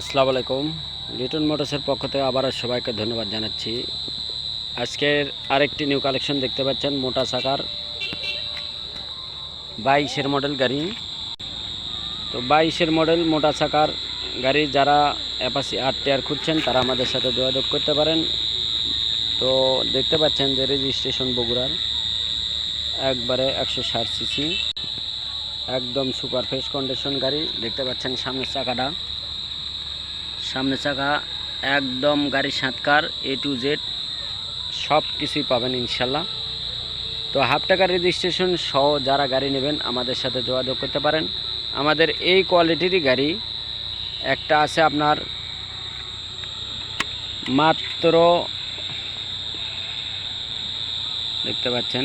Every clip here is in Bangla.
আসসালামু আলাইকুম। লিটন মোটরসের পক্ষ থেকে আবার সবাইকে ধন্যবাদ জানাচ্ছি। আজকের আরেকটি নিউ কালেকশন দেখতে পাচ্ছেন মোটা চাকার বাইশের মডেল গাড়ি। তো বাইশের মডেল মোটা চাকার গাড়ি যারা অ্যাপাসি আট টায়ার খুঁজছেন, তারা আমাদের সাথে যোগাযোগ করতে পারেন। তো দেখতে পাচ্ছেন যে রেজিস্ট্রেশন বগুড়ার। একবারে একশো ষাট সিসি একদম সুপার ফ্রেশ কন্ডিশন গাড়ি। দেখতে পাচ্ছেন সামনের চাকাটা। সামনে চাকা, একদম গাড়ি সাঁতকার এ টু জেড সব কিছুই পাবেন ইনশাল্লাহ। তো হাফ টাকার রেজিস্ট্রেশন সহ যারা গাড়ি নেবেন, আমাদের সাথে যোগাযোগ করতে পারেন। আমাদের এই কোয়ালিটিরই গাড়ি, একটা আছে আপনার মাত্র, দেখতে পাচ্ছেন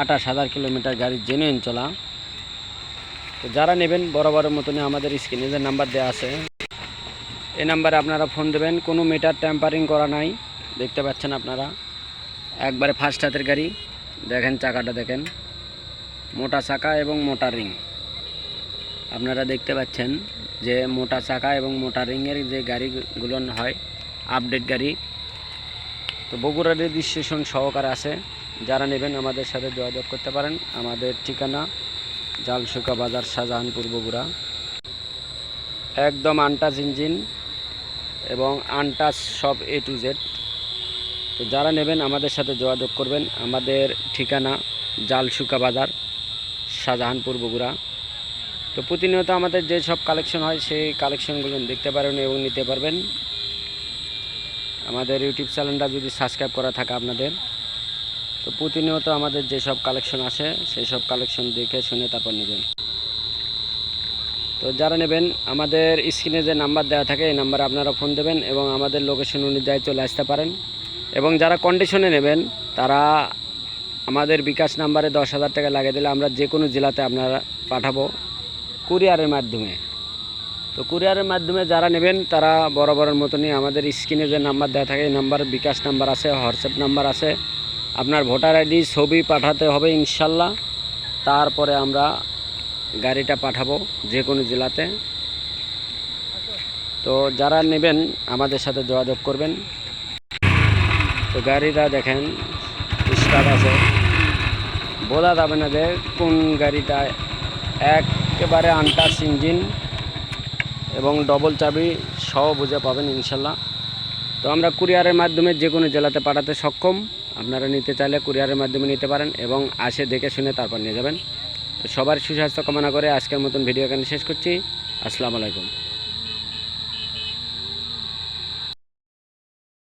আঠাশ হাজার কিলোমিটার গাড়ি জেনুইন চলা। তো যারা নেবেন বরাবরের মতনই আমাদের স্ক্রিনে যে নাম্বার দেওয়া আছে, এই নাম্বারে আপনারা ফোন দেবেন। কোনো মিটার ট্যাম্পারিং করা নাই, দেখতে পাচ্ছেন আপনারা। একবারে ফার্স্ট হাতের গাড়ি, দেখেন চাকাটা দেখেন। মোটা চাকা এবং মোটা রিং আপনারা দেখতে পাচ্ছেন যে মোটা চাকা এবং মোটা রিংয়ের যে গাড়িগুলো হয় আপডেট গাড়ি। তো বগুড়া রেজিস্ট্রেশন সহকারে আছে। যারা নেবেন আমাদের সাথে যোগাযোগ করতে পারেন। আমাদের ঠিকানা জালসুকা বাজার শাহজাহানপুর বগুড়া একদম আনটাচ ইঞ্জিন এবং আনটাচ সব এ টু জেড তো যারা নেবেন আমাদের সাথে যোগাযোগ করবেন। আমাদের ঠিকানা জালসুকা বাজার শাহজাহানপুর বগুড়া তো প্রতিনিয়ত আমাদের যে সব কালেকশন হয়, সেই কালেকশনগুলো দেখতে পারেন এবং নিতে পারবেন। আমাদের ইউটিউব চ্যানেলটা যদি সাবস্ক্রাইব করা থাকে আপনাদের। তো প্রতিনিয়ত আমাদের যেসব কালেকশন আছে সেই সব কালেকশন দেখে শুনে তারপর নেবেন। তো যারা নেবেন, আমাদের স্ক্রিনে যে নাম্বার দেওয়া থাকে, এই নাম্বারে আপনারা ফোন দেবেন এবং আমাদের লোকেশন অনুযায়ী চলে আসতে পারেন। এবং যারা কন্ডিশনে নেবেন, তারা আমাদের বিকাশ নাম্বারে দশ হাজার টাকা লাগিয়ে দিলে আমরা যে কোনো জেলাতে আপনারা পাঠাবো কুরিয়ারের মাধ্যমে। তো কুরিয়ারের মাধ্যমে যারা নেবেন, তারা বরাবরের মতনই আমাদের স্ক্রিনে যে নাম্বার দেওয়া থাকে, এই নাম্বার বিকাশ নাম্বার আছে, হোয়াটসঅ্যাপ নাম্বার আছে আপনার ভোটার আইডি, ছবি পাঠাতে হবে ইনশাল্লাহ। তারপরে আমরা গাড়িটা পাঠাবো যে কোনো জেলাতে। তো যারা নেবেন, আমাদের সাথে যোগাযোগ করবেন। তো গাড়িটা দেখেন, স্টার্ট আছে। বোঝা যাবে না যে কোন গাড়িটা একেবারে আনটাচ ইঞ্জিন এবং ডবল চাবি সহ বুঝে পাবেন ইনশাল্লাহ। তো আমরা কুরিয়ারের মাধ্যমে যে কোনো জেলাতে পাঠাতে সক্ষম। আপনারা নিতে চাইলে কুরিয়ারের মাধ্যমে নিতে পারেন এবং আসে দেখে শুনে তারপর নিয়ে যাবেন। তো সবার সুস্বাস্থ্য কামনা করে আজকের মতন ভিডিও এখানে শেষ করছি। আসসালামু আলাইকুম।